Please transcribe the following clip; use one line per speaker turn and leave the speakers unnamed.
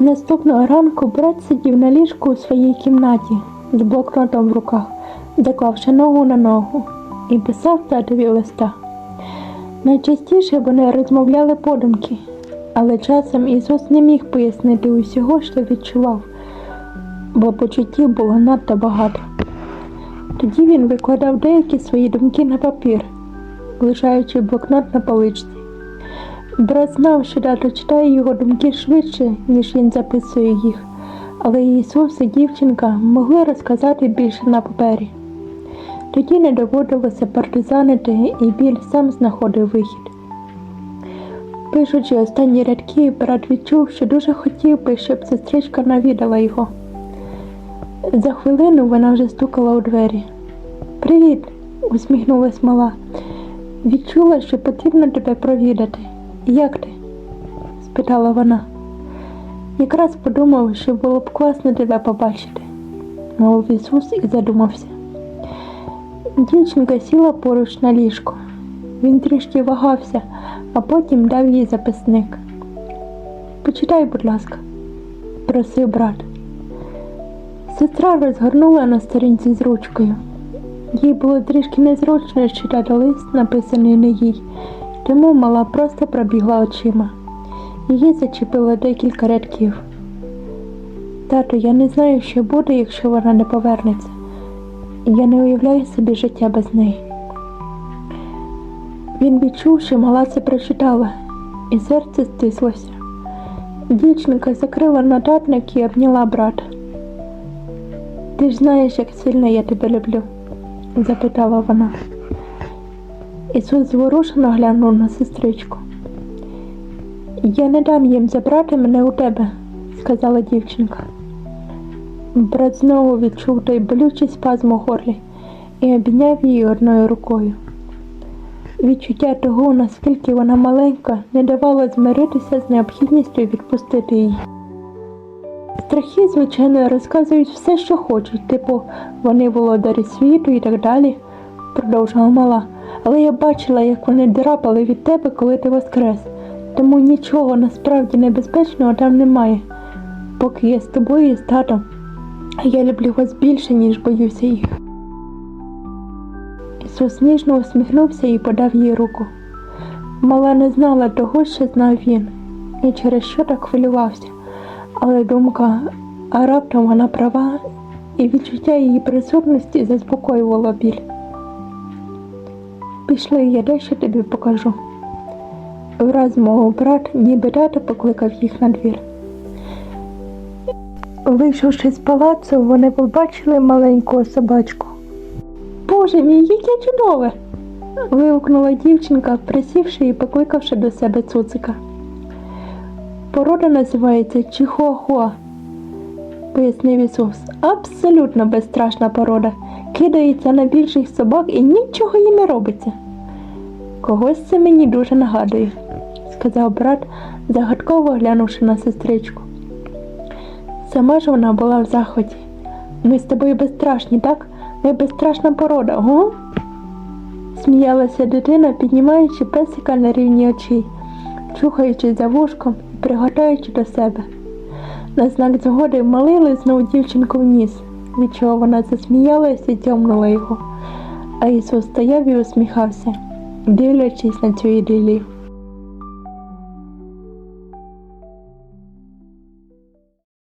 Наступного ранку брат сидів на ліжку у своїй кімнаті з блокнотом в руках, заклавши ногу на ногу, і писав татові листа. Найчастіше вони розмовляли подумки, але часом Ісус не міг пояснити усього, що відчував, бо почуттів було надто багато. Тоді він викладав деякі свої думки на папір, лишаючи блокнот на поличці. Брат знав, що тато читає його думки швидше, ніж він записує їх, але Ісус і дівчинка могли розказати більше на папері. Тоді не доводилося партизанити, і біль сам знаходив вихід. Пишучи останні рядки, брат відчув, що дуже хотів би, щоб сестричка навідала його. За хвилину вона вже стукала у двері. Привіт, усміхнулась мала. Відчула, що потрібно тебе провідати. Як ти? спитала вона. Якраз подумав, що було б класно тебе побачити, мовив Ісус і задумався. Дівчинка сіла поруч на ліжко. Він трішки вагався, а потім дав їй записник. Почитай, будь ласка, просив брат. Сестра розгорнула на сторінці з ручкою. Їй було трішки незручно читати лист, написаний не їй, тому мала просто пробігла очима. Її зачепило декілька рядків. Тато, я не знаю, що буде, якщо вона не повернеться. Я не уявляю собі життя без неї. Він відчув, що мала це прочитала, і серце стислося. Дівчинка закрила нотатник і обняла брата. Ти ж знаєш, як сильно я тебе люблю? запитала вона. Ісус зворушено глянув на сестричку. Я не дам їм забрати мене у тебе, сказала дівчинка. Брат знову відчув той болючий спазм у горлі і обійняв її одною рукою. Відчуття того, наскільки вона маленька, не давало змиритися з необхідністю відпустити її. Страхи, звичайно, розказують все, що хочуть, типу вони володарі світу і так далі, продовжила мала. Але я бачила, як вони драпали від тебе, коли ти воскрес. Тому нічого насправді небезпечного там немає. Поки я з тобою і з татом. Я люблю вас більше, ніж боюся їх. Ісус ніжно усміхнувся і подав їй руку. Мала не знала того, що знав він, і через що так хвилювався. Але думка, а раптом вона права, і відчуття її присутності заспокоювало біль. Пішли, я дещо тобі покажу. Враз мого брат, ніби тато покликав їх на двір. Вийшовши з палацу, вони побачили маленького собачку. Боже мій, яке чудове! вигукнула дівчинка, присівши і покликавши до себе цуцика. Порода називається Чихуахуа, пояснив Ісус. Абсолютно безстрашна порода. Кидається на більших собак і нічого їй не робиться. Когось це мені дуже нагадує, сказав брат, загадково глянувши на сестричку. Сама ж вона була в заході. Ми з тобою безстрашні, так? Ми безстрашна порода, го? Сміялася дитина, піднімаючи песика на рівні очей, чухаючи за вушком і пригортаючи до себе. На знак згоди малий лизнув дівчинку в ніс, від чого вона засміялася і тьомнула його. А Ісус стояв і усміхався, дивлячись на цю ідилію.